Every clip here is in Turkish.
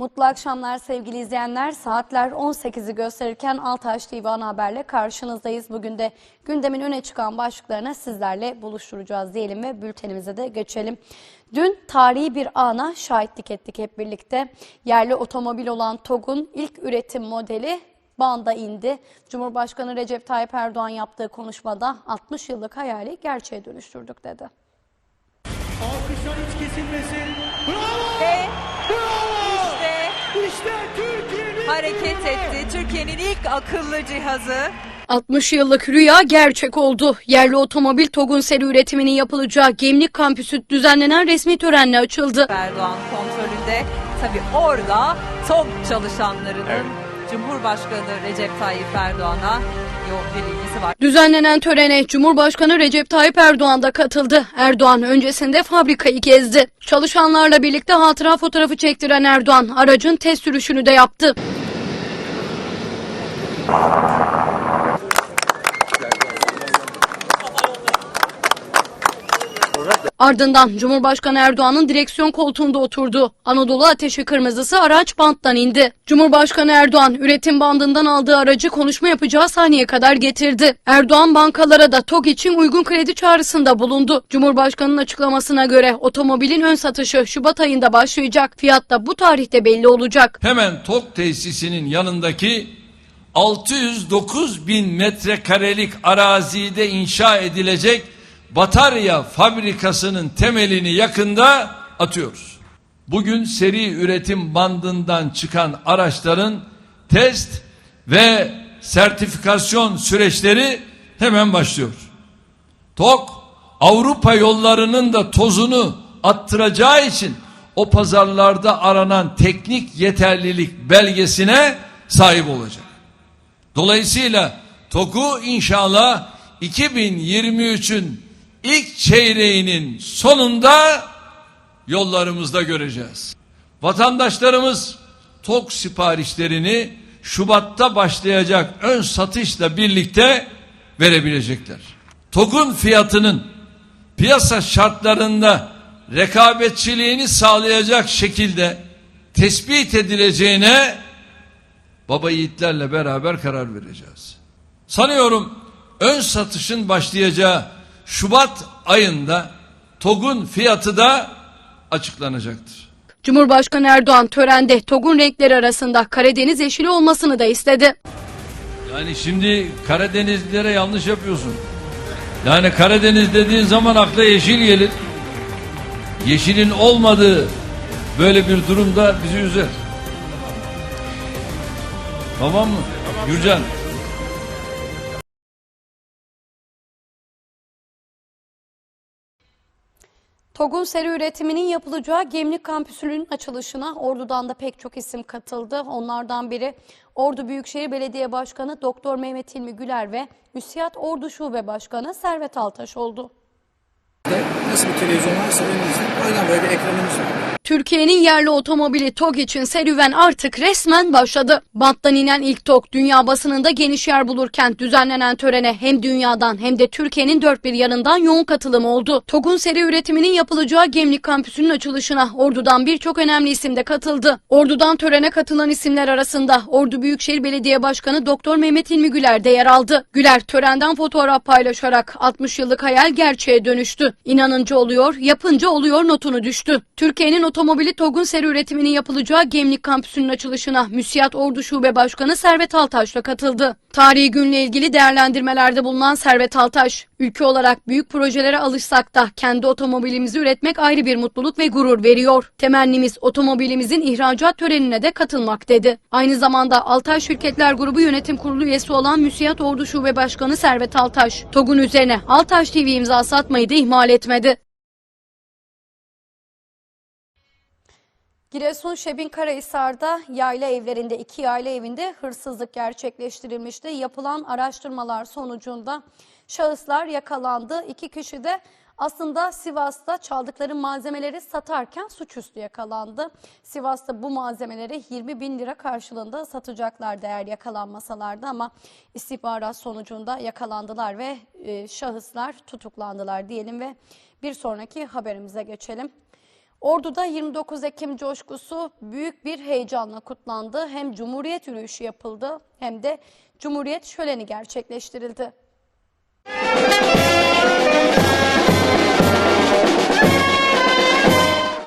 Mutlu akşamlar sevgili izleyenler. Saatler 18'i gösterirken Altaş TV ana haberle karşınızdayız. Bugün de gündemin öne çıkan başlıklarına sizlerle buluşturacağız diyelim ve bültenimize de geçelim. Dün tarihi bir ana şahitlik ettik hep birlikte. Yerli otomobil olan TOG'un ilk üretim modeli banda indi. Cumhurbaşkanı Recep Tayyip Erdoğan yaptığı konuşmada 60 yıllık hayali gerçeğe dönüştürdük dedi. Alkışlar hiç kesilmesin. Bravo! Ve Bravo! İşte Türkiye'nin hareket etti. Türkiye'nin ilk akıllı cihazı. 60 yıllık rüya gerçek oldu. Yerli otomobil TOG'un seri üretiminin yapılacağı Gemlik kampüsü düzenlenen resmi törenle açıldı. Erdoğan kontrolünde tabii orada TOG çalışanlarının Cumhurbaşkanı Recep Tayyip Erdoğan'a yol verilmesi var. Düzenlenen törene Cumhurbaşkanı Recep Tayyip Erdoğan da katıldı. Erdoğan öncesinde fabrikayı gezdi. Çalışanlarla birlikte hatıra fotoğrafı çektiren Erdoğan aracın test sürüşünü de yaptı. Ardından Cumhurbaşkanı Erdoğan'ın direksiyon koltuğunda oturdu. Anadolu Ateşi kırmızısı araç banttan indi. Cumhurbaşkanı Erdoğan üretim bandından aldığı aracı konuşma yapacağı sahneye kadar getirdi. Erdoğan bankalara da TOG için uygun kredi çağrısında bulundu. Cumhurbaşkanının açıklamasına göre otomobilin ön satışı Şubat ayında başlayacak. Fiyat da bu tarihte belli olacak. hemen TOK tesisinin yanındaki 609 bin metrekarelik arazide inşa edilecek batarya fabrikasının temelini yakında atıyoruz. Bugün seri üretim bandından çıkan araçların test ve sertifikasyon süreçleri hemen başlıyor. TOK Avrupa yollarının da tozunu attıracağı için o pazarlarda aranan teknik yeterlilik belgesine sahip olacak. Dolayısıyla TOK'u inşallah 2023'ün ilk çeyreğinin sonunda yollarımızda göreceğiz. Vatandaşlarımız TOK siparişlerini Şubat'ta başlayacak ön satışla birlikte verebilecekler. TOK'un fiyatının piyasa şartlarında rekabetçiliğini sağlayacak şekilde tespit edileceğine baba yiğitlerle beraber karar vereceğiz. Sanıyorum ön satışın başlayacağı Şubat ayında TOG'un fiyatı da açıklanacaktır. Cumhurbaşkanı Erdoğan törende TOG'un renkleri arasında Karadeniz yeşili olmasını da istedi. Yani şimdi Karadenizlilere yanlış yapıyorsun. Yani Karadeniz dediğin zaman akla yeşil gelir. Yeşilin olmadığı böyle bir durumda bizi üzer. Tamam mı? Gürcan. TOG'un seri üretiminin yapılacağı Gemlik kampüsünün açılışına Ordu'dan da pek çok isim katıldı. Onlardan biri Ordu Büyükşehir Belediye Başkanı Doktor Mehmet İlmi Güler ve Müsiyat Ordu Şube Başkanı Servet Altaş oldu. Nasıl bir televizyon varsa önünüzde aynen böyle bir ekranımız var. Türkiye'nin yerli otomobili TOG için serüven artık resmen başladı. Banttan inen ilk TOG dünya basınında geniş yer bulurken düzenlenen törene hem dünyadan hem de Türkiye'nin dört bir yanından yoğun katılım oldu. TOG'un seri üretiminin yapılacağı Gemlik kampüsünün açılışına Ordu'dan birçok önemli isim de katıldı. Ordu'dan törene katılan isimler arasında Ordu Büyükşehir Belediye Başkanı Doktor Mehmet İlmi Güler de yer aldı. Güler törenden fotoğraf paylaşarak 60 yıllık hayal gerçeğe dönüştü. İnanınca oluyor, yapınca oluyor notunu düştü. Türkiye'nin otomobili TOG'un seri üretiminin yapılacağı Gemlik kampüsünün açılışına Müsiyat Ordu Şube Başkanı Servet Altaş da katıldı. Tarihi günle ilgili değerlendirmelerde bulunan Servet Altaş, ülke olarak büyük projelere alışsak da kendi otomobilimizi üretmek ayrı bir mutluluk ve gurur veriyor. Temennimiz otomobilimizin ihracat törenine de katılmak dedi. Aynı zamanda Altaş Şirketler Grubu Yönetim Kurulu üyesi olan Müsiyat Ordu Şube Başkanı Servet Altaş, TOG'un üzerine Altaş TV imzası atmayı da ihmal etmedi. Giresun Şebin Karahisar'da yayla evlerinde iki yayla evinde hırsızlık gerçekleştirilmişti. Yapılan araştırmalar sonucunda şahıslar yakalandı. İki kişi de aslında Sivas'ta çaldıkları malzemeleri satarken suçüstü yakalandı. Sivas'ta bu malzemeleri 20 bin lira karşılığında satacaklardı eğer yakalanmasalardı ama istihbarat sonucunda yakalandılar ve e, şahıslar tutuklandılar diyelim ve bir sonraki haberimize geçelim. Ordu'da 29 Ekim coşkusu büyük bir heyecanla kutlandı. Hem Cumhuriyet yürüyüşü yapıldı hem de Cumhuriyet şöleni gerçekleştirildi.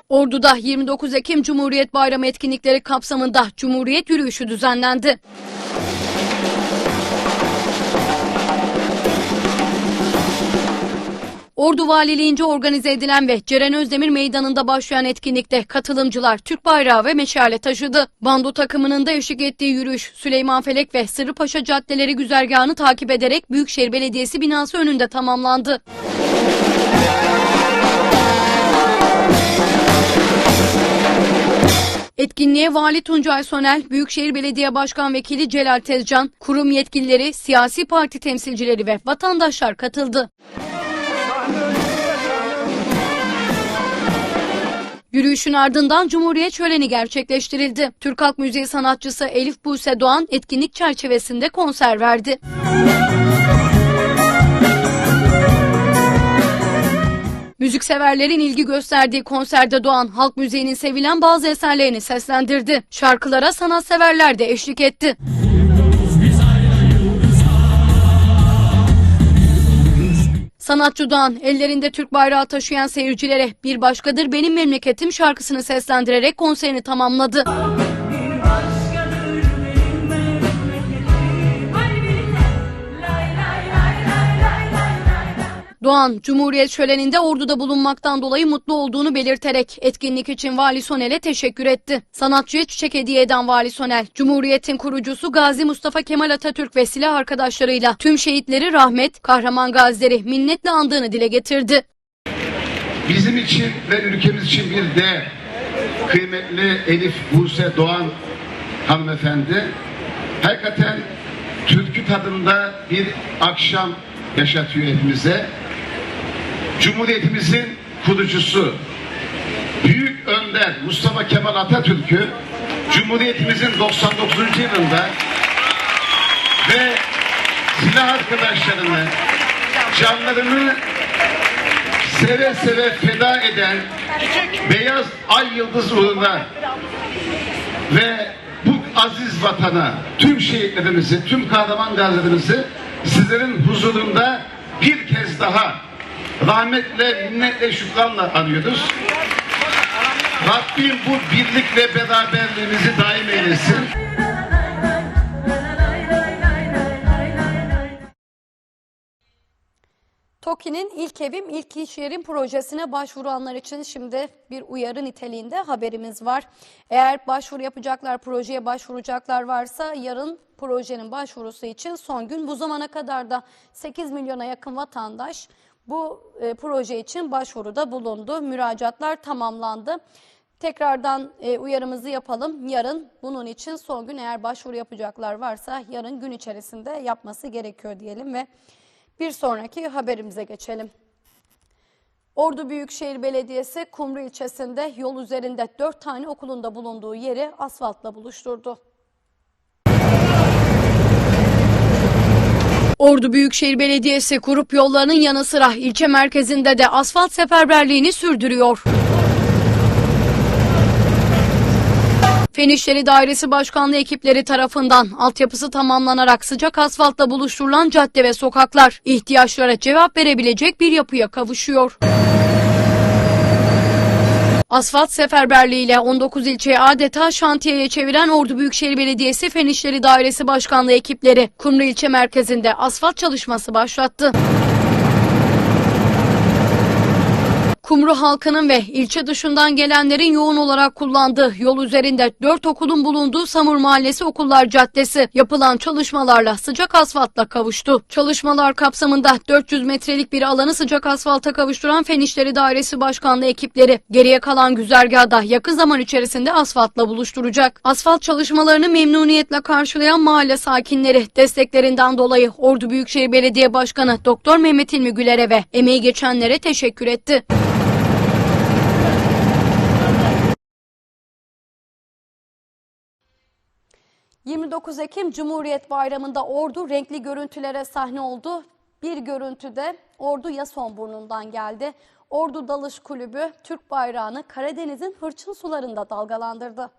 Ordu'da 29 Ekim Cumhuriyet Bayramı etkinlikleri kapsamında Cumhuriyet yürüyüşü düzenlendi. Ordu Valiliğince organize edilen ve Ceren Özdemir Meydanı'nda başlayan etkinlikte katılımcılar Türk bayrağı ve meşale taşıdı. Bando takımının da eşlik ettiği yürüyüş Süleyman Felek ve Sırrıpaşa caddeleri güzergahını takip ederek Büyükşehir Belediyesi binası önünde tamamlandı. Etkinliğe Vali Tuncay Sonel, Büyükşehir Belediye Başkan Vekili Celal Tezcan, kurum yetkilileri, siyasi parti temsilcileri ve vatandaşlar katıldı. Yürüyüşün ardından Cumhuriyet şöleni gerçekleştirildi. Türk Halk Müziği sanatçısı Elif Buse Doğan etkinlik çerçevesinde konser verdi. Müzikseverlerin ilgi gösterdiği konserde Doğan halk müziğinin sevilen bazı eserlerini seslendirdi. Şarkılara sanatseverler de eşlik etti. Sanatçı Doğan ellerinde Türk bayrağı taşıyan seyircilere Bir Başkadır Benim Memleketim şarkısını seslendirerek konserini tamamladı. Doğan, Cumhuriyet şöleninde orduda bulunmaktan dolayı mutlu olduğunu belirterek etkinlik için Vali Sonel'e teşekkür etti. Sanatçıya çiçek hediye eden Vali Sonel, Cumhuriyet'in kurucusu Gazi Mustafa Kemal Atatürk ve silah arkadaşlarıyla tüm şehitleri rahmet, kahraman gazileri minnetle andığını dile getirdi. Bizim için ve ülkemiz için bir de kıymetli Elif Buse Doğan hanımefendi hakikaten türkü tadında bir akşam yaşatıyor hepimize. Cumhuriyetimizin kurucusu Büyük Önder Mustafa Kemal Atatürk'ü Cumhuriyetimizin 99. yılında ve silah arkadaşlarını canlarını seve seve feda eden beyaz ay yıldız uğruna ve bu aziz vatana tüm şehitlerimizi, tüm kahraman gazilerimizi sizlerin huzurunda bir kez daha rahmetle, minnetle, şükranla anıyoruz. Rabbim bu birlik ve beraberliğimizi daim eylesin. TOKİ'nin ilk evim ilk iş yerim projesine başvuranlar için şimdi bir uyarı niteliğinde haberimiz var. Eğer başvuru yapacaklar, projeye başvuracaklar varsa yarın projenin başvurusu için son gün. Bu zamana kadar da 8 milyona yakın vatandaş bu e, proje için başvuruda bulundu. Müracaatlar tamamlandı. Tekrardan e, uyarımızı yapalım. Yarın bunun için son gün eğer başvuru yapacaklar varsa yarın gün içerisinde yapması gerekiyor diyelim ve bir sonraki haberimize geçelim. Ordu Büyükşehir Belediyesi Kumru ilçesinde yol üzerinde 4 tane okulunda bulunduğu yeri asfaltla buluşturdu. Ordu Büyükşehir Belediyesi kurup yollarının yanı sıra ilçe merkezinde de asfalt seferberliğini sürdürüyor. Fen İşleri Dairesi Başkanlığı ekipleri tarafından altyapısı tamamlanarak sıcak asfaltla buluşturulan cadde ve sokaklar ihtiyaçlara cevap verebilecek bir yapıya kavuşuyor. Asfalt seferberliğiyle 19 ilçeyi adeta şantiyeye çeviren Ordu Büyükşehir Belediyesi Fen İşleri Dairesi Başkanlığı ekipleri Kumru ilçe merkezinde asfalt çalışması başlattı. Kumru halkının ve ilçe dışından gelenlerin yoğun olarak kullandığı yol üzerinde 4 okulun bulunduğu Samur Mahallesi Okullar Caddesi yapılan çalışmalarla sıcak asfaltla kavuştu. Çalışmalar kapsamında 400 metrelik bir alanı sıcak asfalta kavuşturan Fen İşleri Dairesi Başkanlığı ekipleri geriye kalan güzergahda yakın zaman içerisinde asfaltla buluşturacak. Asfalt çalışmalarını memnuniyetle karşılayan mahalle sakinleri desteklerinden dolayı Ordu Büyükşehir Belediye Başkanı Doktor Mehmet İlmi Güler'e ve emeği geçenlere teşekkür etti. ...29 Ekim Cumhuriyet Bayramı'nda Ordu renkli görüntülere sahne oldu. Bir görüntüde Ordu Yasonburnu'ndan geldi. Ordu Dalış Kulübü Türk bayrağını Karadeniz'in hırçın sularında dalgalandırdı.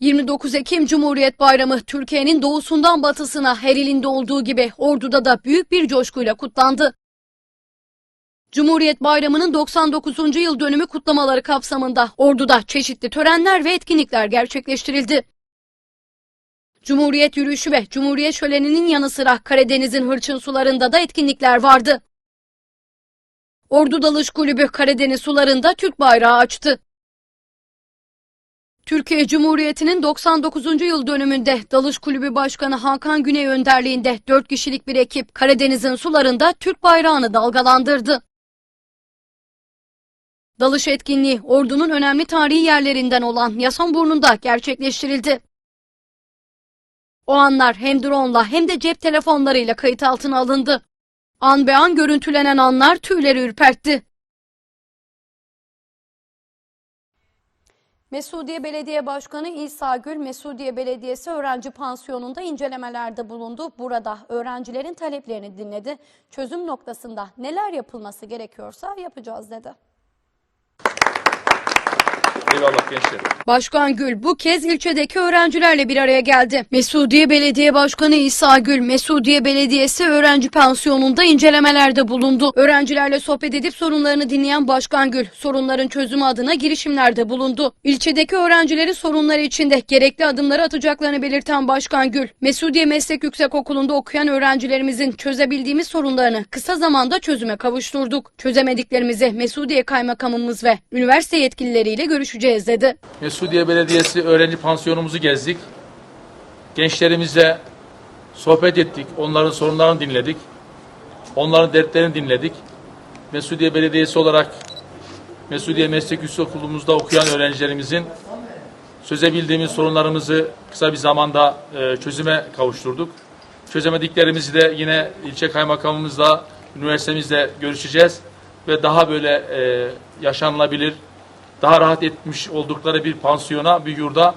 ...29 Ekim Cumhuriyet Bayramı Türkiye'nin doğusundan batısına her ilinde olduğu gibi Ordu'da da büyük bir coşkuyla kutlandı. Cumhuriyet Bayramı'nın 99. yıl dönümü kutlamaları kapsamında Ordu'da çeşitli törenler ve etkinlikler gerçekleştirildi. Cumhuriyet yürüyüşü ve Cumhuriyet şöleninin yanı sıra Karadeniz'in hırçın sularında da etkinlikler vardı. Ordu Dalış Kulübü Karadeniz sularında Türk bayrağı açtı. Türkiye Cumhuriyeti'nin 99. yıl dönümünde Dalış Kulübü Başkanı Hakan Güney önderliğinde 4 kişilik bir ekip Karadeniz'in sularında Türk bayrağını dalgalandırdı. Dalış etkinliği ordunun önemli tarihi yerlerinden olan Yasanburnu'nda gerçekleştirildi. O anlar hem drone'la hem de cep telefonlarıyla kayıt altına alındı. An be an görüntülenen anlar tüyleri ürpertti. Mesudiye Belediye Başkanı İsa Gül, Mesudiye Belediyesi öğrenci pansiyonunda incelemelerde bulundu. Burada öğrencilerin taleplerini dinledi. Çözüm noktasında neler yapılması gerekiyorsa yapacağız dedi. Eyvallah gençler. Başkan Gül bu kez ilçedeki öğrencilerle bir araya geldi. Mesudiye Belediye Başkanı İsa Gül, Mesudiye Belediyesi öğrenci pansiyonunda incelemelerde bulundu. Öğrencilerle sohbet edip sorunlarını dinleyen Başkan Gül, sorunların çözümü adına girişimlerde bulundu. İlçedeki öğrencilerin sorunları içinde gerekli adımları atacaklarını belirten Başkan Gül, Mesudiye Meslek Yüksekokulu'nda okuyan öğrencilerimizin çözebildiğimiz sorunlarını kısa zamanda çözüme kavuşturduk. Çözemediklerimizi Mesudiye Kaymakamımız ve üniversite yetkilileriyle görüşeceğiz dedi. Mesudiye Belediyesi öğrenci pansiyonumuzu gezdik. Gençlerimizle sohbet ettik. Onların sorunlarını dinledik. Onların dertlerini dinledik. Mesudiye Belediyesi olarak Mesudiye Meslek Yüksekokulumuzda okuyan öğrencilerimizin çözebildiğimiz sorunlarımızı kısa bir zamanda e, çözüme kavuşturduk. Çözemediklerimizi de yine ilçe kaymakamımızla, üniversitemizle görüşeceğiz ve daha böyle e, yaşanılabilir, daha rahat etmiş oldukları bir pansiyona, bir yurda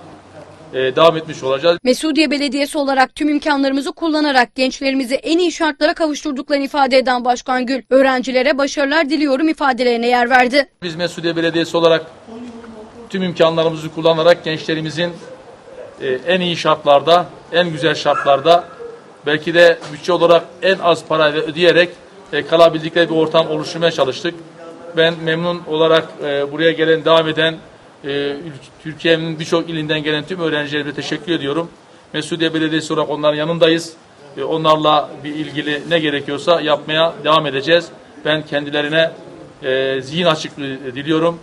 e, devam etmiş olacağız. Mesudiye Belediyesi olarak tüm imkanlarımızı kullanarak gençlerimizi en iyi şartlara kavuşturduklarını ifade eden Başkan Gül, öğrencilere başarılar diliyorum ifadelerine yer verdi. Biz Mesudiye Belediyesi olarak tüm imkanlarımızı kullanarak gençlerimizin e, en iyi şartlarda, en güzel şartlarda belki de bütçe olarak en az parayla ödeyerek e, kalabildikleri bir ortam oluşturmaya çalıştık. Ben memnun olarak e, buraya gelen, devam eden e, Türkiye'nin birçok ilinden gelen tüm öğrencilerime teşekkür ediyorum. Mesudiye Belediyesi olarak onların yanındayız. E, onlarla bir ilgili ne gerekiyorsa yapmaya devam edeceğiz. Ben kendilerine e, zihin açıklığı diliyorum.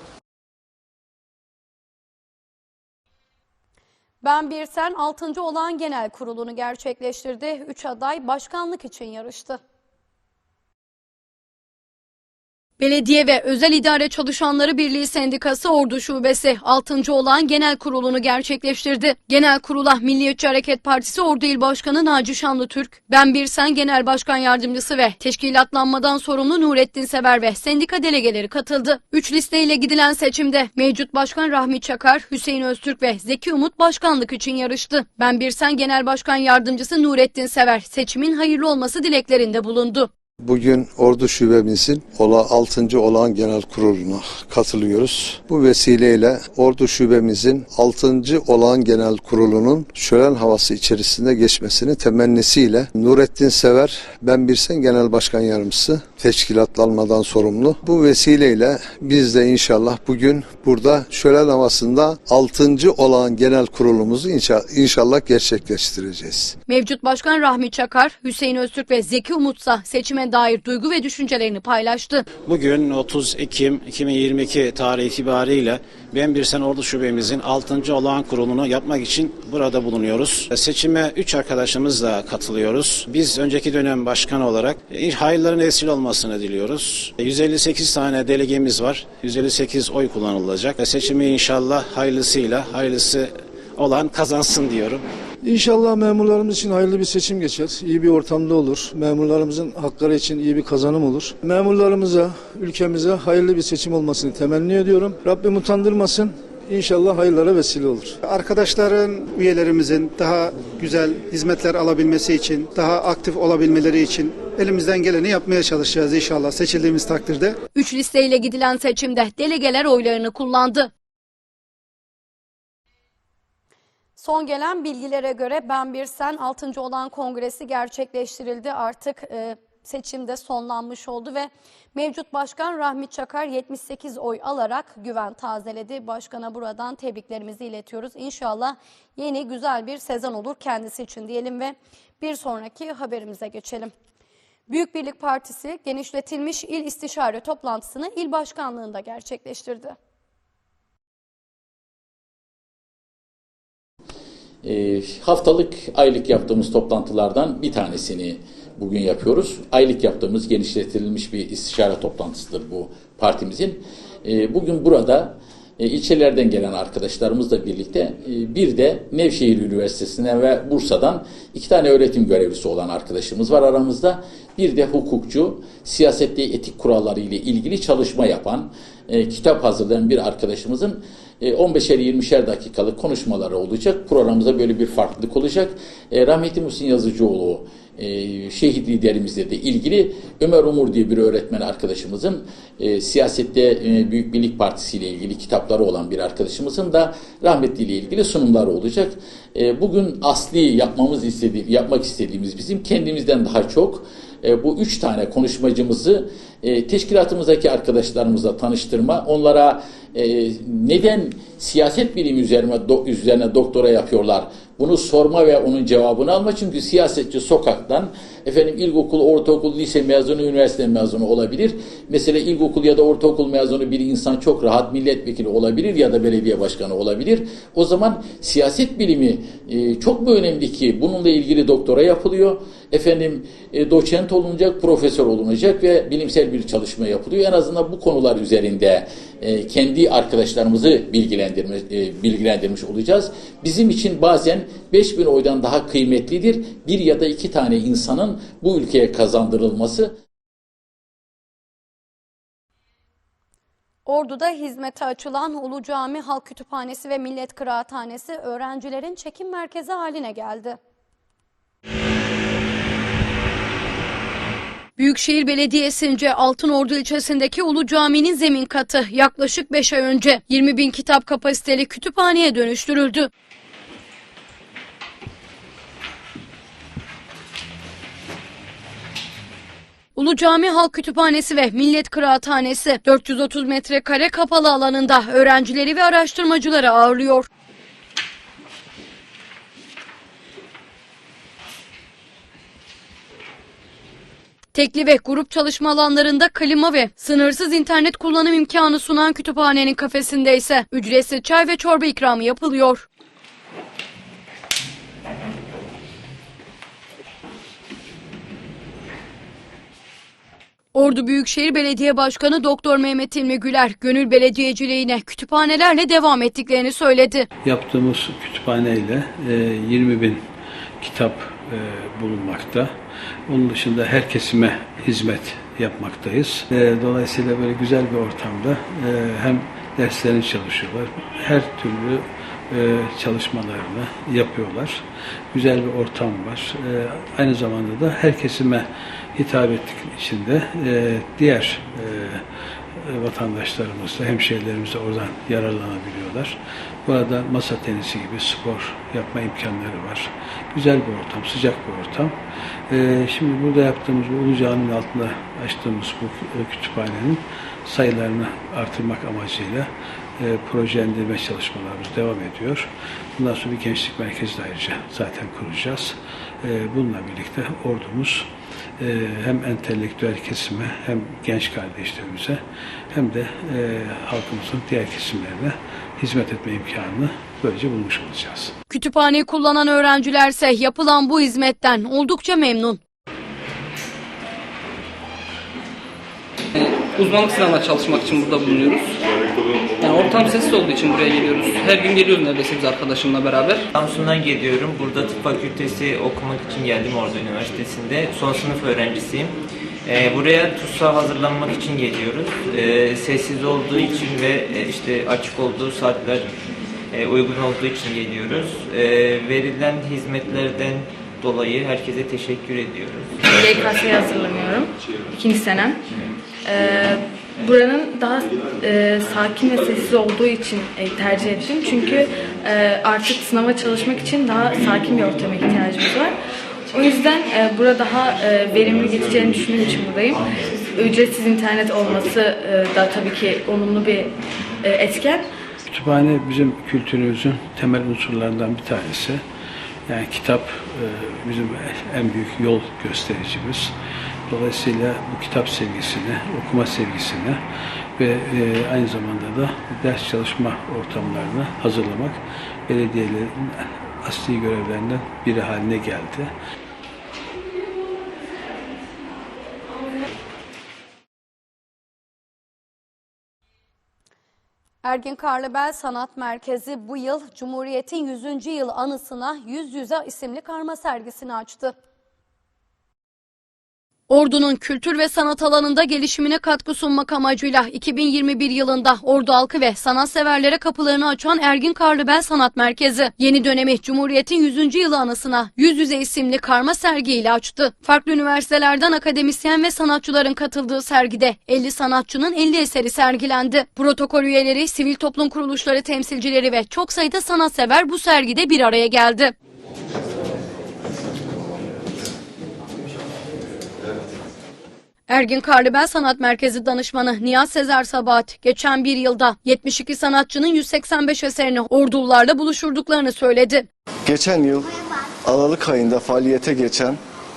Ben Birsen 6. Olağan Genel Kurulu'nu gerçekleştirdi. 3 aday başkanlık için yarıştı. Belediye ve Özel İdare Çalışanları Birliği Sendikası Ordu Şubesi 6. Olağan Genel Kurulu'nu gerçekleştirdi. Genel kurula Milliyetçi Hareket Partisi Ordu İl Başkanı Naci Şanlıtürk, Ben Birsen Genel Başkan Yardımcısı ve teşkilatlanmadan sorumlu Nurettin Sever ve sendika delegeleri katıldı. Üç listeyle gidilen seçimde mevcut Başkan Rahmi Çakar, Hüseyin Öztürk ve Zeki Umut başkanlık için yarıştı. Ben Birsen Genel Başkan Yardımcısı Nurettin Sever seçimin hayırlı olması dileklerinde bulundu. Bugün Ordu Şubemizin ola 6. olağan genel kuruluna katılıyoruz. Bu vesileyle Ordu Şubemizin 6. olağan genel kurulunun şölen havası içerisinde geçmesini temennisiyle Nurettin Sever, ben Birsen Genel Başkan Yardımcısı, teşkilatlanmadan sorumlu. Bu vesileyle biz de inşallah bugün burada şölen havasında 6. olağan genel kurulumuzu inşa- inşallah gerçekleştireceğiz. Mevcut Başkan Rahmi Çakar, Hüseyin Öztürk ve Zeki Umutsa seçime dair duygu ve düşüncelerini paylaştı. Bugün 30 Ekim 2022 tarihi itibariyle Ben Birsen Ordu Şubemizin 6. olağan kurulunu yapmak için burada bulunuyoruz. Seçime 3 arkadaşımızla katılıyoruz. Biz önceki dönem başkan olarak e, hayırların vesile olmasını diliyoruz. 158 tane delegemiz var. 158 oy kullanılacak. Seçimi inşallah hayırlısıyla hayırlısı olan kazansın diyorum. İnşallah memurlarımız için hayırlı bir seçim geçer. İyi bir ortamda olur. Memurlarımızın hakları için iyi bir kazanım olur. Memurlarımıza, ülkemize hayırlı bir seçim olmasını temenni ediyorum. Rabbim utandırmasın. İnşallah hayırlara vesile olur. Arkadaşların, üyelerimizin daha güzel hizmetler alabilmesi için, daha aktif olabilmeleri için elimizden geleni yapmaya çalışacağız inşallah seçildiğimiz takdirde. Üç listeyle gidilen seçimde delegeler oylarını kullandı. Son gelen bilgilere göre Ben Bir Sen 6. olan kongresi gerçekleştirildi. Artık e, seçimde sonlanmış oldu ve mevcut başkan Rahmi Çakar 78 oy alarak güven tazeledi. Başkana buradan tebriklerimizi iletiyoruz. İnşallah yeni güzel bir sezon olur kendisi için diyelim ve bir sonraki haberimize geçelim. Büyük Birlik Partisi genişletilmiş il istişare toplantısını il başkanlığında gerçekleştirdi. E, haftalık, aylık yaptığımız toplantılardan bir tanesini bugün yapıyoruz. Aylık yaptığımız genişletilmiş bir istişare toplantısıdır bu partimizin. E, bugün burada e, ilçelerden gelen arkadaşlarımızla birlikte e, bir de Nevşehir Üniversitesi'ne ve Bursa'dan iki tane öğretim görevlisi olan arkadaşımız var aramızda. Bir de hukukçu, siyasette etik kuralları ile ilgili çalışma yapan, e, kitap hazırlayan bir arkadaşımızın 15'er 20'şer dakikalık konuşmaları olacak. Programımızda böyle bir farklılık olacak. E, rahmetli Muhsin Yazıcıoğlu e, şehit liderimizle de ilgili Ömer Umur diye bir öğretmen arkadaşımızın e, siyasette Büyük Birlik Partisi ile ilgili kitapları olan bir arkadaşımızın da rahmetli ile ilgili sunumları olacak. Bugün asli yapmamız istediği, yapmak istediğimiz bizim kendimizden daha çok bu üç tane konuşmacımızı teşkilatımızdaki arkadaşlarımızla tanıştırma, onlara e, neden siyaset bilimi üzerine, do, üzerine doktora yapıyorlar, bunu sorma ve onun cevabını alma. Çünkü siyasetçi sokaktan efendim ilkokul, ortaokul, lise mezunu, üniversite mezunu olabilir. Mesela ilkokul ya da ortaokul mezunu bir insan çok rahat milletvekili olabilir ya da belediye başkanı olabilir. O zaman siyaset bilimi e, çok mu önemli ki bununla ilgili doktora yapılıyor. Efendim e, doçent olunacak, profesör olunacak ve bilimsel bir çalışma yapılıyor. En azından bu konular üzerinde e, kendi arkadaşlarımızı bilgilendirme, e, bilgilendirmiş olacağız. Bizim için bazen 5000 oydan daha kıymetlidir. Bir ya da iki tane insanın bu ülkeye kazandırılması. Ordu'da hizmete açılan Ulu Cami Halk Kütüphanesi ve Millet Kıraathanesi öğrencilerin çekim merkezi haline geldi. Büyükşehir Belediyesi'nce Altınordu ilçesindeki Ulu Cami'nin zemin katı yaklaşık 5 ay önce 20 bin kitap kapasiteli kütüphaneye dönüştürüldü. Ulu Cami Halk Kütüphanesi ve Millet Kıraathanesi 430 metrekare kapalı alanında öğrencileri ve araştırmacıları ağırlıyor. Tekli ve grup çalışma alanlarında klima ve sınırsız internet kullanım imkanı sunan kütüphanenin kafesinde ise ücretsiz çay ve çorba ikramı yapılıyor. Ordu Büyükşehir Belediye Başkanı Doktor Mehmet İlmi Güler, gönül belediyeciliğine kütüphanelerle devam ettiklerini söyledi. Yaptığımız kütüphaneyle e, 20 bin kitap e, bulunmakta. Onun dışında her kesime hizmet yapmaktayız. E, dolayısıyla böyle güzel bir ortamda e, hem derslerini çalışıyorlar, her türlü e, çalışmalarını yapıyorlar. Güzel bir ortam var. Aynı zamanda da her kesime hitap ettik içinde e, diğer vatandaşlarımız da hemşehrilerimiz de oradan yararlanabiliyorlar. Burada masa tenisi gibi spor yapma imkanları var. Güzel bir ortam, sıcak bir ortam. E, şimdi burada yaptığımız bu Ulu Cami'nin altında açtığımız bu kü- kütüphanenin sayılarını artırmak amacıyla e, projelendirme çalışmalarımız devam ediyor. Bundan sonra bir gençlik merkezi de ayrıca zaten kuracağız. E, bununla birlikte ordumuz e, hem entelektüel kesime hem genç kardeşlerimize hem de e, halkımızın diğer kesimlerine hizmet etme imkanını böylece bulmuş olacağız. Kütüphaneyi kullanan öğrencilerse yapılan bu hizmetten oldukça memnun. Uzmanlık sınavına çalışmak için burada bulunuyoruz. Yani ortam sessiz olduğu için buraya geliyoruz. Her gün geliyoruz neredeyse biz arkadaşımla beraber. Samsun'dan geliyorum. Burada tıp fakültesi okumak için geldim Ordu Üniversitesi'nde. Son sınıf öğrencisiyim. Ee, buraya TUS'a hazırlanmak için geliyoruz. Ee, sessiz olduğu için ve e, işte açık olduğu saatler e, uygun olduğu için geliyoruz. Ee, verilen hizmetlerden dolayı herkese teşekkür ediyoruz. YKS'ye hazırlanıyorum. İkinci senem. Ee, buranın daha e, sakin ve sessiz olduğu için e, tercih ettim. Çünkü e, artık sınava çalışmak için daha sakin bir ortama ihtiyacımız var. O yüzden e, burada daha e, verimli geçeceğini düşündüğüm için buradayım. Ücretsiz internet olması e, da tabii ki olumlu bir e, etken. Kütüphane bizim kültürümüzün temel unsurlarından bir tanesi. Yani kitap e, bizim en büyük yol göstericimiz. Dolayısıyla bu kitap sevgisini, okuma sevgisini ve e, aynı zamanda da ders çalışma ortamlarını hazırlamak belediyelerin asli görevlerinden biri haline geldi. Ergin Karlıbel Sanat Merkezi bu yıl Cumhuriyet'in 100. yıl anısına Yüz Yüze isimli karma sergisini açtı. Ordu'nun kültür ve sanat alanında gelişimine katkı sunmak amacıyla 2021 yılında Ordu halkı ve sanatseverlere kapılarını açan Ergin Karlıbel Sanat Merkezi yeni dönemi Cumhuriyet'in 100. yılı anısına Yüz Yüze isimli karma sergiyle açtı. Farklı üniversitelerden akademisyen ve sanatçıların katıldığı sergide 50 sanatçının 50 eseri sergilendi. Protokol üyeleri, sivil toplum kuruluşları temsilcileri ve çok sayıda sanatsever bu sergide bir araya geldi. Ergin Karlıbel Sanat Merkezi danışmanı Nihat Sezer Sabahat geçen bir yılda 72 sanatçının 185 eserini ordularla buluşturduklarını söyledi. Geçen yıl Aralık ayında faaliyete geçen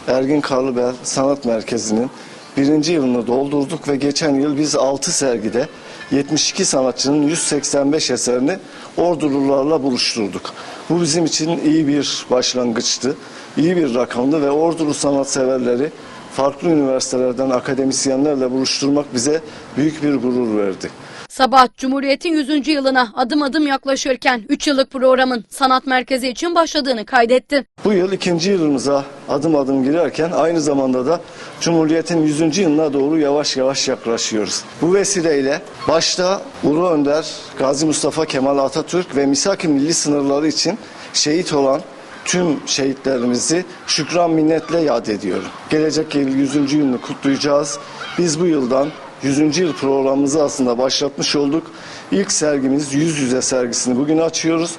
Ergin Karlıbel Sanat Merkezi'nin birinci yılını doldurduk ve geçen yıl biz 6 sergide 72 sanatçının 185 eserini ordulularla buluşturduk. Bu bizim için iyi bir başlangıçtı, iyi bir rakamdı ve ordulu sanatseverleri farklı üniversitelerden akademisyenlerle buluşturmak bize büyük bir gurur verdi. Sabahat Cumhuriyet'in 100. yılına adım adım yaklaşırken 3 yıllık programın sanat merkezi için başladığını kaydetti. Bu yıl ikinci yılımıza adım adım girerken aynı zamanda da Cumhuriyet'in 100. yılına doğru yavaş yavaş yaklaşıyoruz. Bu vesileyle başta Ulu Önder, Gazi Mustafa Kemal Atatürk ve misak-ı milli sınırları için şehit olan tüm şehitlerimizi şükran minnetle yad ediyorum. Gelecek yıl 100. yılını kutlayacağız. Biz bu yıldan 100. yıl programımızı aslında başlatmış olduk. İlk sergimiz Yüz Yüze sergisini bugün açıyoruz.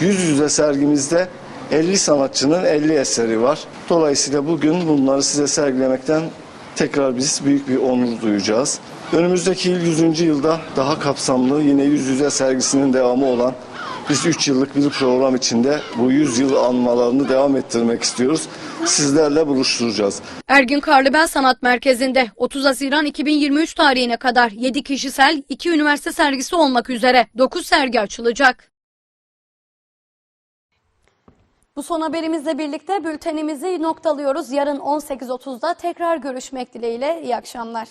Yüz Yüze sergimizde 50 sanatçının 50 eseri var. Dolayısıyla bugün bunları size sergilemekten tekrar biz büyük bir onur duyacağız. Önümüzdeki yıl 100. yılda daha kapsamlı yine yüz yüze sergisinin devamı olan biz 3 yıllık bir program içinde bu 100 yıl anmalarını devam ettirmek istiyoruz. Sizlerle buluşturacağız. Ergin Karlıbel Sanat Merkezi'nde 30 Haziran 2023 tarihine kadar 7 kişisel 2 üniversite sergisi olmak üzere 9 sergi açılacak. Bu son haberimizle birlikte bültenimizi noktalıyoruz. Yarın 18.30'da tekrar görüşmek dileğiyle. İyi akşamlar.